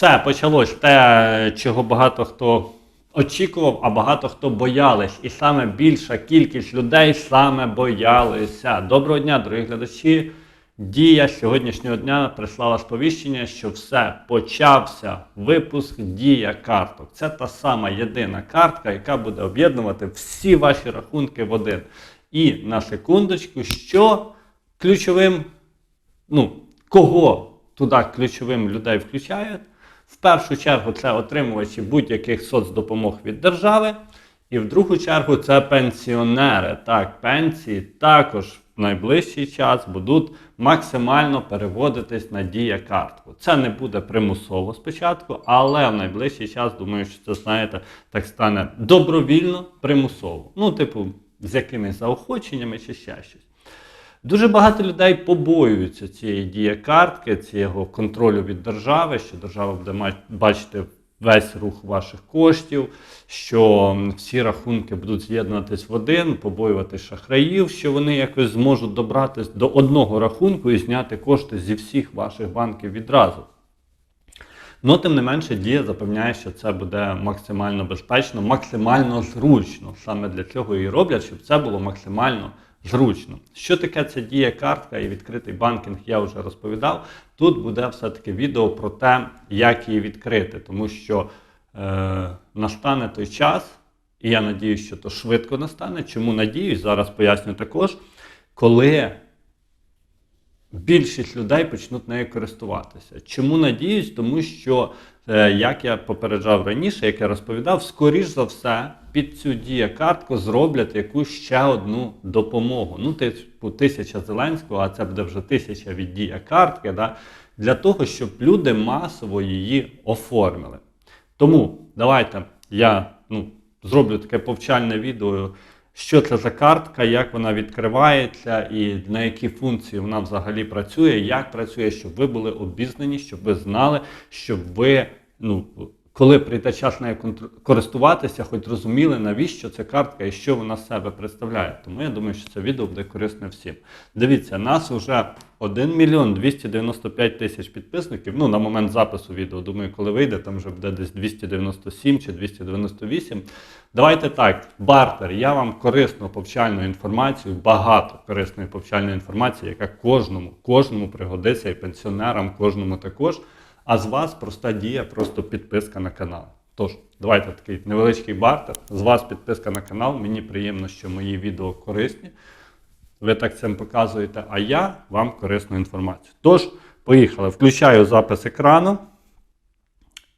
Все почалось те, чого багато хто очікував, а багато хто боялись. І саме більша кількість людей саме боялися. Доброго дня, дорогі глядачі. Дія сьогоднішнього дня прислала сповіщення, що все почався випуск дія карток. Це та сама єдина картка, яка буде об'єднувати всі ваші рахунки в один. І на секундочку, що ключовим, ну, кого туди ключовим людей включають. В першу чергу це отримувачі будь-яких соцдопомог від держави. І в другу чергу це пенсіонери. Так, пенсії також в найближчий час будуть максимально переводитись на дія картку. Це не буде примусово спочатку, але в найближчий час, думаю, що це знаєте, так стане добровільно примусово. Ну, типу, з якимись заохоченнями чи ще щось. Дуже багато людей побоюються цієї дієкартки, цього контролю від держави, що держава буде бачити весь рух ваших коштів, що всі рахунки будуть з'єднуватись в один, побоюватись шахраїв, що вони якось зможуть добратися до одного рахунку і зняти кошти зі всіх ваших банків відразу. Ну, тим не менше, дія запевняє, що це буде максимально безпечно, максимально зручно. Саме для цього і роблять, щоб це було максимально зручно. Що таке ця дія картка і відкритий банкінг, я вже розповідав. Тут буде все-таки відео про те, як її відкрити, тому що е, настане той час, і я надію, що то швидко настане. Чому надіюсь? Зараз поясню також, коли більшість людей почнуть нею користуватися. Чому надіюсь? Тому що, е, як я попереджав раніше, як я розповідав, скоріш за все під цю дія-картку зроблять якусь ще одну допомогу. Ну, типу, тисяча Зеленського, а це буде вже тисяча від дія-картки, да? для того, щоб люди масово її оформили. Тому давайте я ну, зроблю таке повчальне відео, що це за картка, як вона відкривається і на які функції вона взагалі працює, як працює, щоб ви були обізнані, щоб ви знали, щоб ви, ну, коли прийде час нею користуватися, хоч розуміли, навіщо ця картка і що вона себе представляє. Тому я думаю, що це відео буде корисне всім. Дивіться, нас вже 1 мільйон 295 тисяч підписників. Ну, на момент запису відео, думаю, коли вийде, там вже буде десь 297 чи 298. Давайте так, бартер, я вам корисну повчальну інформацію, багато корисної повчальної інформації, яка кожному, кожному пригодиться і пенсіонерам, кожному також. А з вас проста дія, просто підписка на канал. Тож, давайте такий невеличкий бартер. З вас підписка на канал. Мені приємно, що мої відео корисні. Ви так цим показуєте, а я вам корисну інформацію. Тож, поїхали. Включаю запис екрану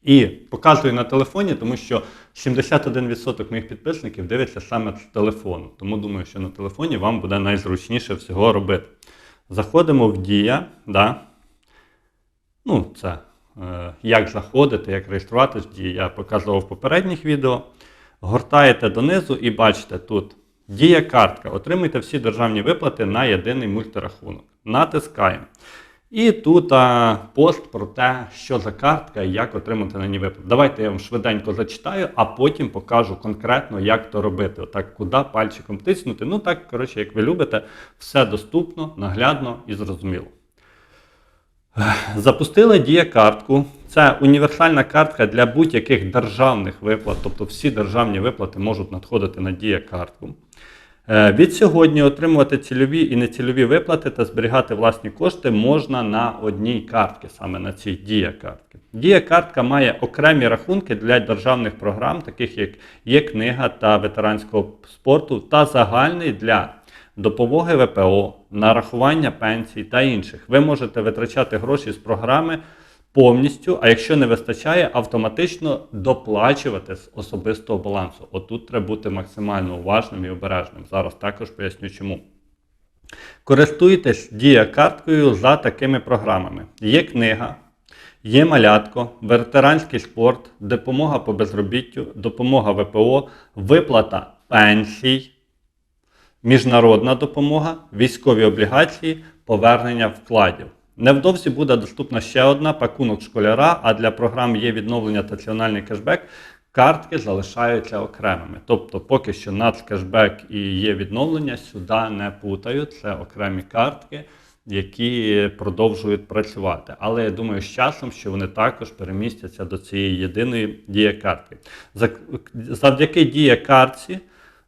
і показую на телефоні, тому що 71% моїх підписників дивляться саме з телефону. Тому думаю, що на телефоні вам буде найзручніше всього робити. Заходимо в Дія. Да? Ну, це е, як заходити, як реєструватися в Дії, я показував в попередніх відео. Гортаєте донизу і бачите тут Дія картка. Отримуйте всі державні виплати на єдиний мультирахунок. Натискаємо. І тут а, пост про те, що за картка і як отримати на ній виплату. Давайте я вам швиденько зачитаю, а потім покажу конкретно, як то робити. Отак, куди пальчиком тиснути. Ну так, коротше, як ви любите, все доступно, наглядно і зрозуміло. Запустили дія-картку. Це універсальна картка для будь-яких державних виплат, тобто всі державні виплати можуть надходити на дія-картку. Е, Від сьогодні отримувати цільові і нецільові виплати та зберігати власні кошти можна на одній картці, саме на цій дія-картці. Дія-картка має окремі рахунки для державних програм, таких як є книга та ветеранського спорту, та загальний для допомоги ВПО, нарахування пенсій та інших. Ви можете витрачати гроші з програми повністю, а якщо не вистачає, автоматично доплачувати з особистого балансу. Отут треба бути максимально уважним і обережним. Зараз також поясню чому. Користуйтесь дія-карткою за такими програмами. Є книга, є малятко, ветеранський спорт, допомога по безробіттю, допомога ВПО, виплата пенсій, міжнародна допомога, військові облігації, повернення вкладів. Невдовзі буде доступна ще одна пакунок школяра, а для програм є відновлення та національний кешбек. Картки залишаються окремими. Тобто, поки що нацкешбек і є відновлення, сюди не путають. Це окремі картки. які продовжують працювати. Але я думаю, з часом, що вони також перемістяться до цієї єдиної дієкартки. Завдяки дієкартці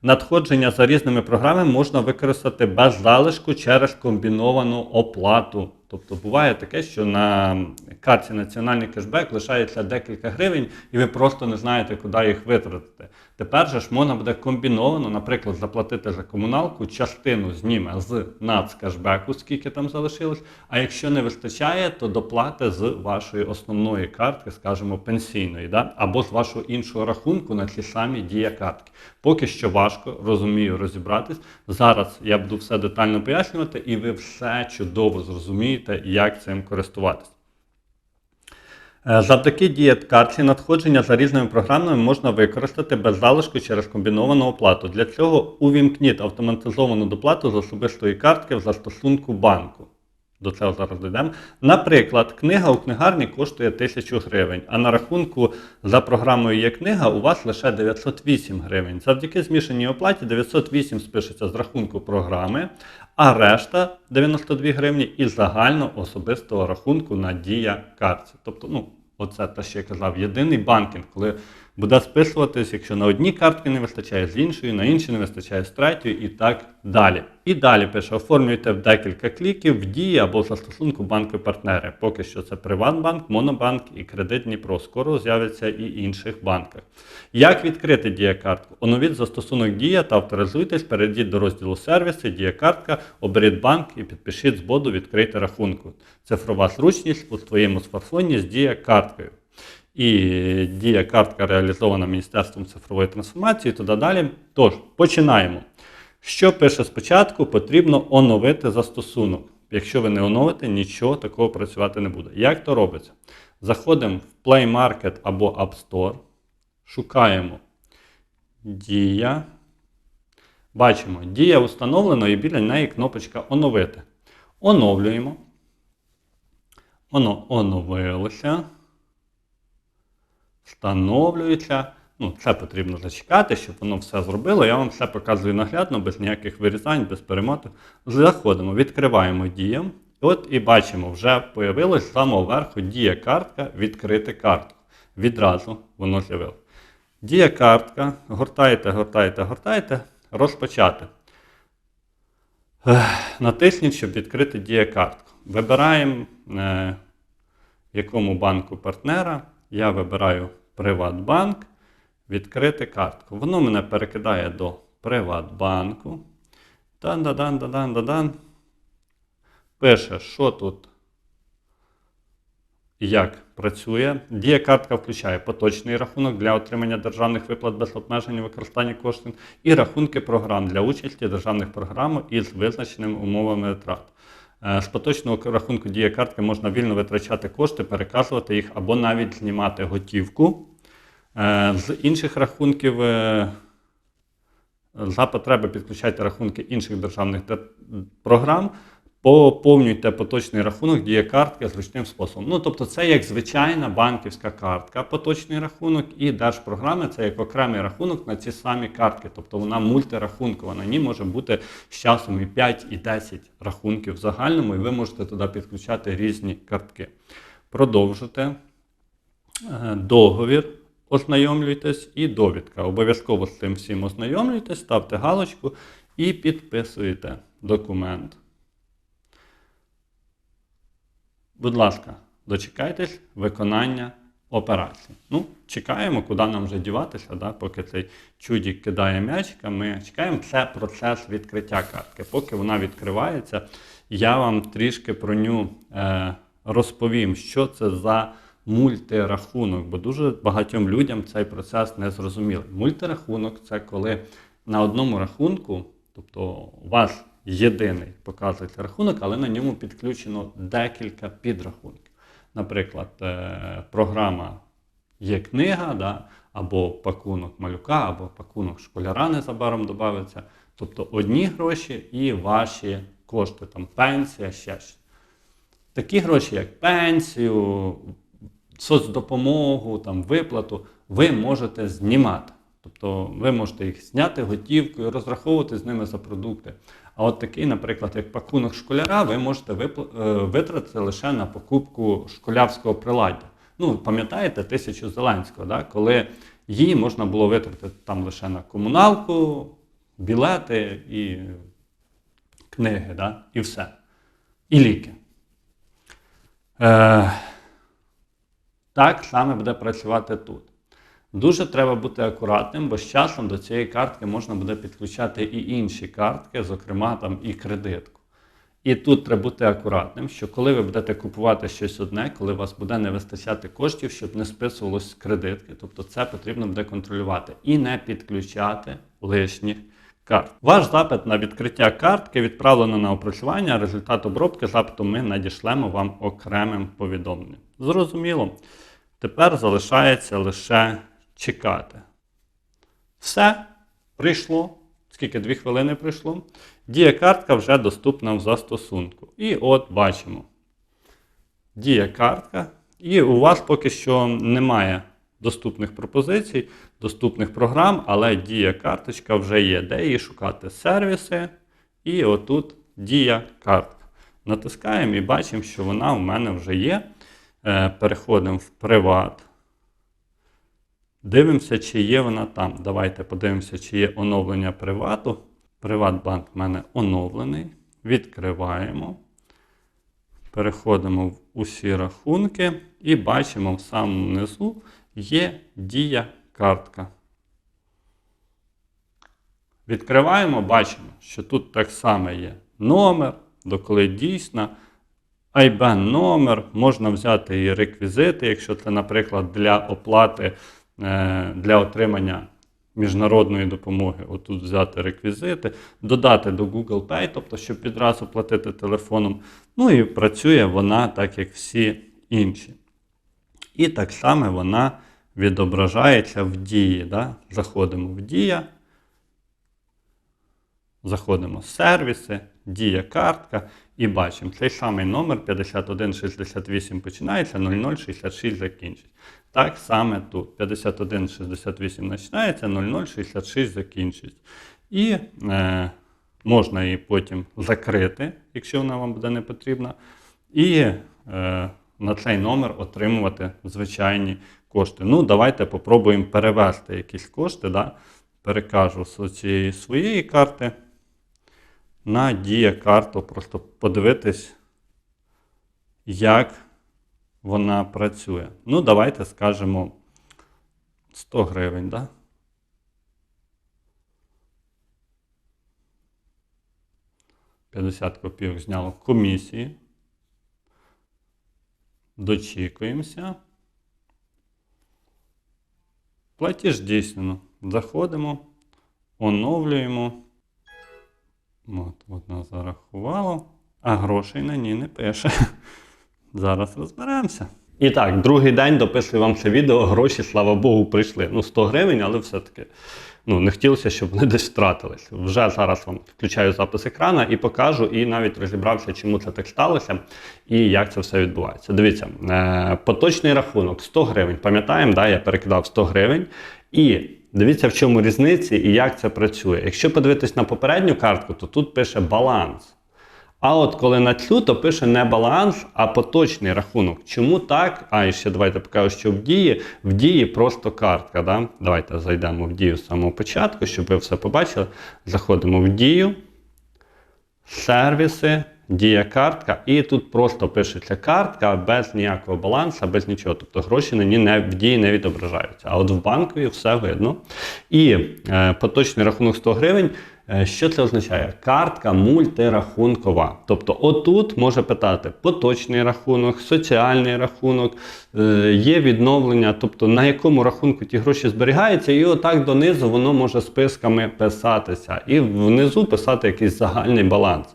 надходження за різними програмами можна використати без залишку через комбіновану оплату. Тобто буває таке, що на карті національний кешбек лишається декілька гривень, і ви просто не знаєте, куди їх витратити. Тепер же ж можна буде комбіновано, наприклад, заплатити за комуналку, частину зніме з нацкешбеку, скільки там залишилось. А якщо не вистачає, то доплати з вашої основної картки, скажімо, пенсійної, да? або з вашого іншого рахунку на ці самі діякартки. Поки що важко, розумію, розібратись. Зараз я буду все детально пояснювати, і ви все чудово зрозумієте, як цим користуватись. Е, Завдяки дієткарті надходження за різними програмами можна використати без залишку через комбіновану оплату. Для цього увімкніть автоматизовану доплату з особистої картки в застосунку банку. До цього зараз дійдемо. Наприклад, книга у книгарні коштує 1000 гривень, а на рахунку за програмою є книга у вас лише 908 гривень. Завдяки змішаній оплаті 908 спишеться з рахунку програми, а решта 92 гривні із загального особистого рахунку на дія картці. Тобто, ну, оце те, що я казав, єдиний банкінг, коли буде списуватись, якщо на одній картки не вистачає з іншої, на іншій не вистачає з третьої і так далі. І далі пише: оформлюйте в декілька кліків в дії або в застосунку банки-партнери. Поки що це Приватбанк, Монобанк і Кредит Дніпро. Скоро з'явиться і інших банках. Як відкрити діякартку? Оновіть застосунок Дія та авторизуйтесь, перейдіть до розділу сервіси, діякартка, оберіть банк і підпишіть з боду відкрити рахунку. Цифрова зручність у твоєму смартфоні з діякарткою. І дія картка реалізована Міністерством цифрової трансформації, туди далі. Тож, починаємо. Що пише спочатку, потрібно оновити застосунок. Якщо ви не оновите, нічого такого працювати не буде. Як то робиться? Заходимо в Play Market або App Store, шукаємо Дія. Бачимо, дія установлена і біля неї кнопочка Оновити. Оновлюємо. Воно оновилося встановлюється. Ну, це потрібно зачекати, щоб воно все зробило. Я вам все показую наглядно, без ніяких вирізань, без перемоту. Заходимо, відкриваємо дію. От і бачимо, вже появилось з самого верху дія картка, відкрити картку. Відразу воно з'явилось. Дія картка, гортаєте, гортаєте, гортаєте, розпочати. Натисніть, щоб відкрити дія картку. Вибираємо, е, якому банку партнера. Я вибираю Приватбанк, відкрити картку. Воно мене перекидає до Приватбанку. Дан-дан-дан-дан-дан. Пише, що тут як працює. Дія картка включає поточний рахунок для отримання державних виплат без обмежень використання коштів і рахунки програм для участі державних програм із визначеними умовами витрат. Е, З поточного рахунку дія картки можна вільно витрачати кошти, переказувати їх або навіть знімати готівку. Е, З інших рахунків е, за потреби підключайте рахунки інших державних програм, поповнюйте поточний рахунок дія картки зручним способом. Ну, тобто, це як звичайна банківська картка, поточний рахунок, і держпрограми це як окремий рахунок на ці самі картки. Тобто вона мультирахункова. На ній може бути з часом і 5, і 10 рахунків в загальному, і ви можете туди підключати різні картки. Продовжуйте е, договір. Ознайомлюйтесь і довідка. Обов'язково з цим всім ознайомлюйтесь, ставте галочку і підписуєте документ. Будь ласка, дочекайтесь виконання операції. Ну, чекаємо, куди нам вже діватися, да, поки цей чудік кидає м'ячика. Ми чекаємо. Це процес відкриття картки. Поки вона відкривається, я вам трішки про ню е, розповім, що це за мультирахунок, бо дуже багатьом людям цей процес не зрозумілий. Мультирахунок це коли на одному рахунку, тобто у вас єдиний показується рахунок, але на ньому підключено декілька підрахунків. Наприклад, е, програма є книга, да, або пакунок малюка, або пакунок школяра незабаром додається. Тобто одні гроші і ваші кошти, там пенсія, ще щось. Такі гроші, як пенсію, соцдопомогу, там, виплату, ви можете знімати. Тобто ви можете їх зняти готівкою, розраховувати з ними за продукти. А от такий, наприклад, як пакунок школяра, ви можете е, витратити лише на покупку школярського приладдя. Ну, пам'ятаєте тисячу Зеленського, да? коли її можна було витратити там лише на комуналку, білети і книги, да? і все. І ліки. Е, так саме буде працювати тут. Дуже треба бути акуратним, бо з часом до цієї картки можна буде підключати і інші картки, зокрема там і кредитку. І тут треба бути акуратним, що коли ви будете купувати щось одне, коли у вас буде не вистачати коштів, щоб не списувалось з кредитки, тобто це потрібно буде контролювати і не підключати лишніх карт. Ваш запит на відкриття картки відправлено на опрацювання. Результат обробки запиту ми надішлемо вам окремим повідомленням. Зрозуміло. Тепер залишається лише чекати. Все, прийшло. Скільки дві хвилини прийшло. Дія картка вже доступна в застосунку. І от бачимо. Дія картка. І у вас поки що немає доступних пропозицій, доступних програм, але дія карточка вже є. Де її шукати? Сервіси. І отут дія картка. Натискаємо і бачимо, що вона у мене вже є. Е, Переходимо в приват. Дивимося, чи є вона там. Давайте подивимося, чи є оновлення привату. Приватбанк в мене оновлений. Відкриваємо. Переходимо в усі рахунки і бачимо в самому низу є дія картка. Відкриваємо, бачимо, що тут так само є номер, доколи дійсна. IBAN номер, можна взяти і реквізити, якщо це, наприклад, для оплати, для отримання міжнародної допомоги. Отут взяти реквізити, додати до Google Pay, тобто, щоб відразу платити телефоном. Ну і працює вона так, як всі інші. І так само вона відображається в дії. Да? Заходимо в дія. Заходимо в сервіси, дія картка і бачимо цей самий номер 5168 починається, 0066 закінчить. Так саме тут 5168 починається, 0066 закінчить. І е, можна її потім закрити, якщо вона вам буде не потрібна. І е, на цей номер отримувати звичайні кошти. Ну, давайте попробуємо перевести якісь кошти. Да? Перекажу з цієї своєї карти на дія карту, просто подивитись, як вона працює. Ну, давайте скажемо 100 гривень, да? П'ятдесят копійок зняло комісії. Дочікуємося. Платіж дійсно. Заходимо, оновлюємо. От, от нас зарахувало, а грошей на ній не пише. Зараз розберемося. І так, другий день дописую вам це відео. Гроші, слава Богу, прийшли. Ну, 100 гривень, але все-таки ну, не хотілося, щоб вони десь втратились. Вже зараз вам включаю запис екрана і покажу, і навіть розібрався, чому це так сталося і як це все відбувається. Дивіться, е, поточний рахунок 100 гривень. Пам'ятаємо, да, я перекидав 100 гривень. І дивіться, в чому різниці і як це працює. Якщо подивитись на попередню картку, то тут пише баланс. А от коли на цю, то пише не баланс, а поточний рахунок. Чому так? А і ще давайте покажу, що в дії. В дії просто картка. Да? Давайте зайдемо в дію з самого початку, щоб ви все побачили. Заходимо в дію, сервіси, дія картка, і тут просто пишеться картка без ніякого балансу, без нічого. Тобто гроші на ній не, в дії не відображаються. А от в банкові все видно. І е, поточний рахунок 100 гривень. Е, Що це означає? Картка мультирахункова. Тобто, отут може питати поточний рахунок, соціальний рахунок, е, є відновлення, тобто на якому рахунку ті гроші зберігаються, і отак донизу воно може списками писатися. І внизу писати якийсь загальний баланс.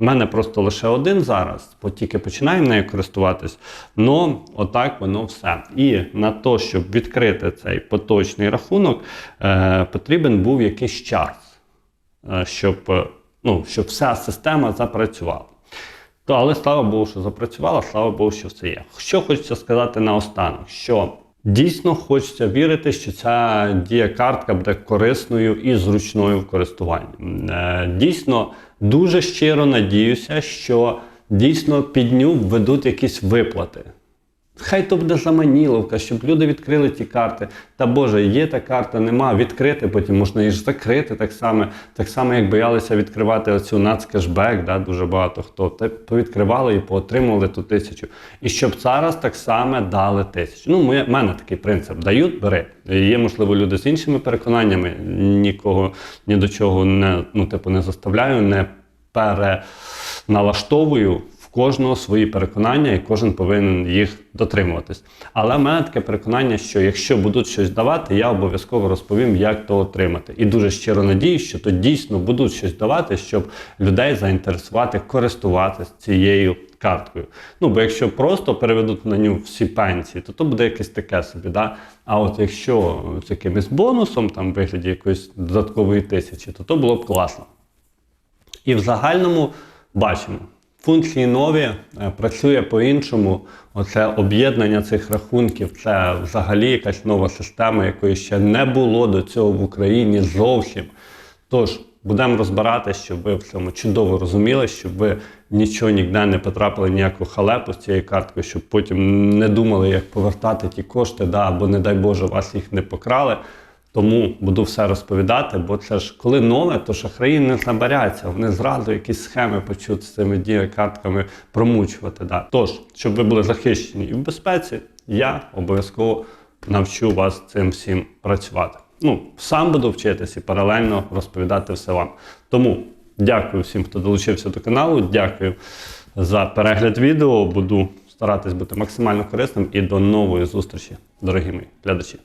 У мене просто лише один зараз, бо тільки починаємо нею користуватись. Ну, отак воно все. І на те, щоб відкрити цей поточний рахунок, е, потрібен був якийсь час. Е, щоб, е, ну, щоб вся система запрацювала. То, але слава Богу, що запрацювала, слава Богу, що все є. Що хочеться сказати наостанок, що Дійсно, хочеться вірити, що ця дія-картка буде корисною і зручною в користуванні. Е, Дійсно, дуже щиро надіюся, що дійсно під ню введуть якісь виплати. Хай то буде заманіловка, щоб люди відкрили ті карти. Та Боже, є та карта, нема, відкрити, потім можна її ж закрити так само, так само, як боялися відкривати оцю нацкешбек, да, дуже багато хто. Та повідкривали і поотримували ту тисячу. І щоб зараз так само дали тисячу. Ну, в мене такий принцип: дають, бери. Є, можливо, люди з іншими переконаннями, нікого ні до чого не, ну, типу, не заставляю, не переналаштовую кожного свої переконання, і кожен повинен їх дотримуватись. Але в мене таке переконання, що якщо будуть щось давати, я обов'язково розповім, як то отримати. І дуже щиро надіюсь, що то дійсно будуть щось давати, щоб людей заінтересувати, користуватися цією карткою. Ну, бо якщо просто переведуть на нього всі пенсії, то то буде якесь таке собі. Да? А от якщо з якимось бонусом, там в вигляді якоїсь додаткової тисячі, то то було б класно. І в загальному бачимо. Функції нові, е, працює по-іншому. Оце об'єднання цих рахунків це взагалі якась нова система, якої ще не було до цього в Україні зовсім. Тож будемо розбирати, щоб ви в цьому чудово розуміли, щоб ви нічого ніде не потрапили, ніяку халепу з цією карткою, щоб потім не думали, як повертати ті кошти, да, або, не дай Боже, вас їх не покрали. Тому буду все розповідати, бо це ж коли нове, то шахраї не забаряться. Вони зразу якісь схеми почуть з цими діякартками промучувати. Да. Тож, щоб ви були захищені і в безпеці, я обов'язково навчу вас цим всім працювати. Ну, сам буду вчитись і паралельно розповідати все вам. Тому дякую всім, хто долучився до каналу. Дякую за перегляд відео. Буду старатись бути максимально корисним і до нової зустрічі, дорогі мої глядачі.